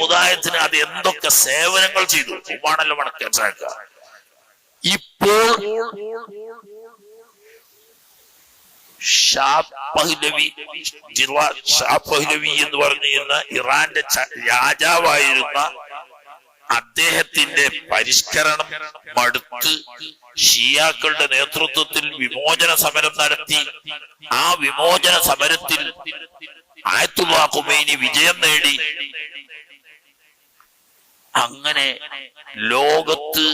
സമുദായത്തിന് അത് എന്തൊക്കെ സേവനങ്ങൾ ചെയ്തു? ഉമ്മാണല്ലോ ഇപ്പോൾ ജിർവാ ഷാ പഹ്ലവി എന്ന് പറഞ്ഞിരുന്ന ഇറാന്റെ രാജാവായിരുന്ന അദ്ദേഹത്തിന്റെ പരിഷ്കരണം മടുത്ത് ഷിയാക്കളുടെ നേതൃത്വത്തിൽ വിമോചന സമരം നടത്തി. ആ വിമോചന സമരത്തിൽ ആയത്തുള്ള കുമേനി വിജയം നേടി. അങ്ങനെ ലോകത്ത്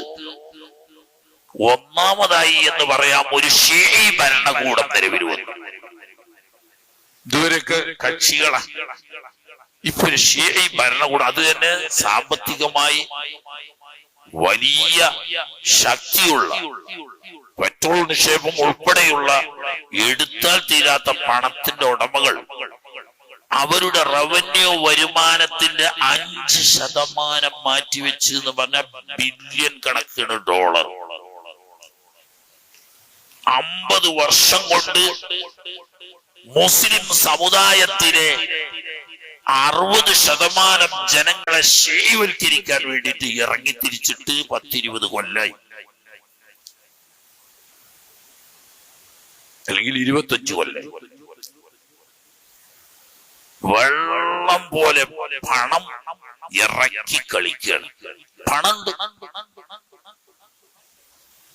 ഒന്നാമതായി എന്ന് പറയാം ഒരു ഷീ ഭരണകൂടം നിലവിൽ വന്നു ഇതുവരെയൊക്കെ കക്ഷികളാണ് ഇപ്പൊ ഒരു ഷീ ഭരണകൂടം അത് തന്നെ സാമ്പത്തികമായി വലിയ ശക്തിയുള്ള പെട്രോൾ നിക്ഷേപം ഉൾപ്പെടെയുള്ള എടുത്താൽ തീരാത്ത പണത്തിന്റെ ഉടമകൾ അവരുടെ റവന്യൂ വരുമാനത്തിന്റെ അഞ്ച് ശതമാനം മാറ്റിവെച്ച് എന്ന് പറഞ്ഞ ബില്യൺ കണക്കിന് ഡോളർ അമ്പത് വർഷം കൊണ്ട് മുസ്ലിം സമുദായത്തിലെ അറുപത് ശതമാനം ജനങ്ങളെ ശരിവൽക്കരിക്കാൻ വേണ്ടിയിട്ട് ഇറങ്ങി തിരിച്ചിട്ട് പത്തിരുപത് കൊല്ലായി. അല്ലെങ്കിൽ ഇരുപത്തഞ്ച് കൊല്ലായി. വെള്ളം പോലെ പണം ഇറക്കി കളിക്കുകയാണ്. പണം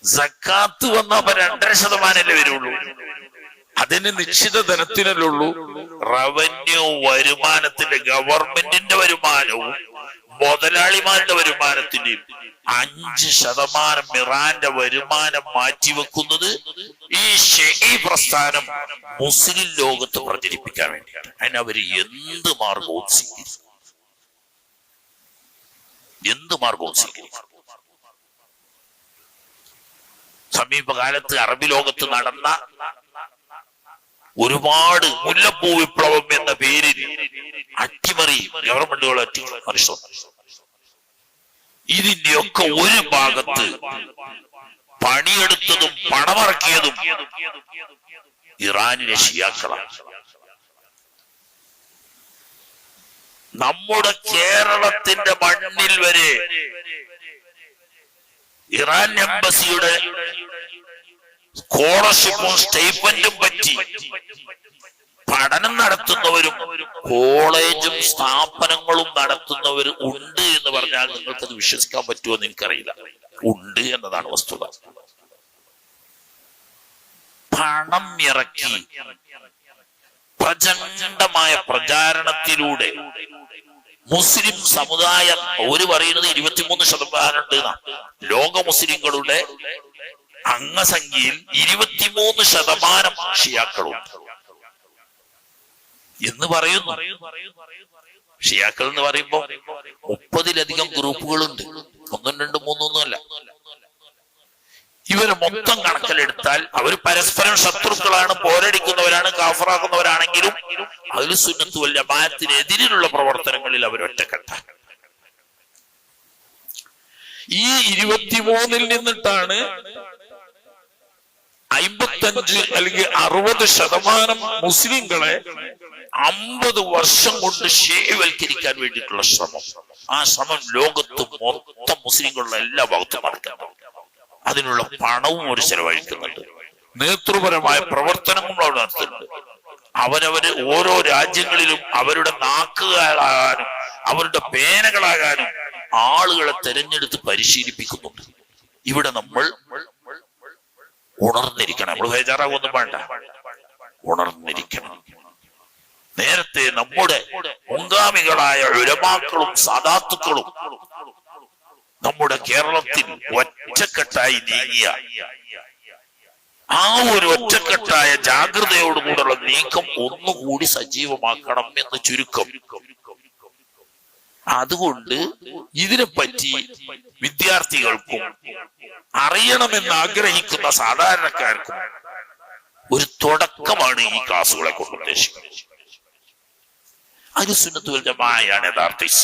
സക്കാത്ത് വന്നപ്പോ രണ്ടര ശതമാനല്ലേ വരുള്ളൂ? അതിന് നിശ്ചിത ധനത്തിനല്ലേ ഉള്ളൂ. റവന്യൂ വരുമാനത്തിന്റെ ഗവൺമെന്റിന്റെ വരുമാനവും മുതലാളിമാരുടെ വരുമാനത്തിന്റെയും അഞ്ച് ശതമാനം ഇറാന്റെ വരുമാനം മാറ്റിവെക്കുന്നത് ഈ ഷെഹി പ്രസ്ഥാനം മുസ്ലിം ലോകത്ത് പ്രചരിപ്പിക്കാൻ വേണ്ടിയാണ്. അതിന് അവർ എന്ത് മാർഗവും സ്വീകരിക്കും? എന്ത് മാർഗവും സ്വീകരിക്കും? സമീപകാലത്ത് അറബി ലോകത്ത് നടന്ന ഒരുപാട് മുല്ലപ്പൂ വിപ്ലവം എന്ന പേരിൽ അട്ടിമറി ഗവൺമെന്റുകൾ അട്ടിമറി ഇതിന്റെയൊക്കെ ഒരു ഭാഗത്ത് പണിയെടുത്തതും പണമറക്കിയതും ഇറാനിലെ ഷിയാക്കളാണ്. നമ്മുടെ കേരളത്തിന്റെ മണ്ണിൽ വരെ ഇറാൻ എംബസിയുടെ സ്കോളർഷിപ്പും സ്റ്റൈപ്പൻഡും പറ്റി. പഠനം നടത്തുന്നവരും കോളേജും സ്ഥാപനങ്ങളും നടത്തുന്നവരും ഉണ്ട് എന്ന് പറഞ്ഞാൽ നിങ്ങൾക്കത് വിശ്വസിക്കാൻ പറ്റുമോ എന്ന് എനിക്കറിയില്ല. ഉണ്ട് എന്നതാണ് വസ്തുത. പണം ഇറക്കി പ്രചണ്ഡമായ പ്രചാരണത്തിലൂടെ മുസ്ലിം സമുദായം ഒരു പറയുന്നത് ഇരുപത്തിമൂന്ന് ശതമാനം ഉണ്ട് ലോക മുസ്ലിങ്ങളുടെ അംഗസംഖ്യയിൽ ഇരുപത്തിമൂന്ന് ശതമാനം ഷിയാക്കളുണ്ട്. എന്ന് പറയുന്നു. ഷിയാക്കൾ എന്ന് പറയുമ്പോ മുപ്പതിലധികം ഗ്രൂപ്പുകളുണ്ട്. ഒന്നും രണ്ടും മൂന്നൊന്നും അല്ല. ഇവർ മൊത്തം കണക്കിലെടുത്താൽ അവർ പരസ്പരം ശത്രുക്കളാണ് പോരടിക്കുന്നവരാണ് കാഫറാക്കുന്നവരാണെങ്കിലും അതിൽ സുന്നത്തു വല്ല മായത്തിനെതിരെയുള്ള പ്രവർത്തനങ്ങളിൽ അവർ ഒറ്റക്കെട്ട ഈ ഇരുപത്തിമൂന്നിൽ നിന്നിട്ടാണ് അമ്പത്തഞ്ച് അല്ലെങ്കിൽ അറുപത് ശതമാനം മുസ്ലിങ്ങളെ അമ്പത് വർഷം കൊണ്ട് ശേവൽക്കരിക്കാൻ വേണ്ടിയിട്ടുള്ള ശ്രമം. ആ ശ്രമം ലോകത്ത് മൊത്തം മുസ്ലിങ്ങളുടെ എല്ലാ ഭാഗത്തും നടക്കണം അതിനുള്ള പണവും ഒരു ചെലവഴിക്കുന്നുണ്ട്. നേതൃപരമായ പ്രവർത്തനങ്ങളും അവിടെ നടത്തുന്നുണ്ട്. അവരവര് ഓരോ രാജ്യങ്ങളിലും അവരുടെ നാക്കുകാരാകാനും അവരുടെ പേനകളാകാനും ആളുകളെ തെരഞ്ഞെടുത്ത് പരിശീലിപ്പിക്കുന്നുണ്ട്. ഇവിടെ നമ്മൾ ഉണർന്നിരിക്കണം. നമ്മൾ ബേജാറാകൊന്നും വേണ്ട. ഉണർന്നിരിക്കണം. നേരത്തെ നമ്മുടെ മുൻഗാമികളായ ഉരമാക്കളും സാധാത്തുക്കളും നമ്മുടെ കേരളത്തിൽ ഒറ്റക്കെട്ടായി നീങ്ങിയ ആ ഒരു ഒറ്റക്കെട്ടായ ജാഗ്രതയോടുകൂടെയുള്ള നീക്കം ഒന്നുകൂടി സജീവമാക്കണം എന്ന് ചുരുക്കം. അതുകൊണ്ട് ഇതിനെപ്പറ്റി വിദ്യാർത്ഥികൾക്കും അറിയണമെന്ന് ആഗ്രഹിക്കുന്ന സാധാരണക്കാർക്കും ഒരു തുടക്കമാണ് ഈ ക്ലാസ്സുകളെ കൊണ്ട് ഉദ്ദേശിക്കുന്നത്. അനുസുന്നത്തുൽ ജമായാണ് യഥാർത്ഥ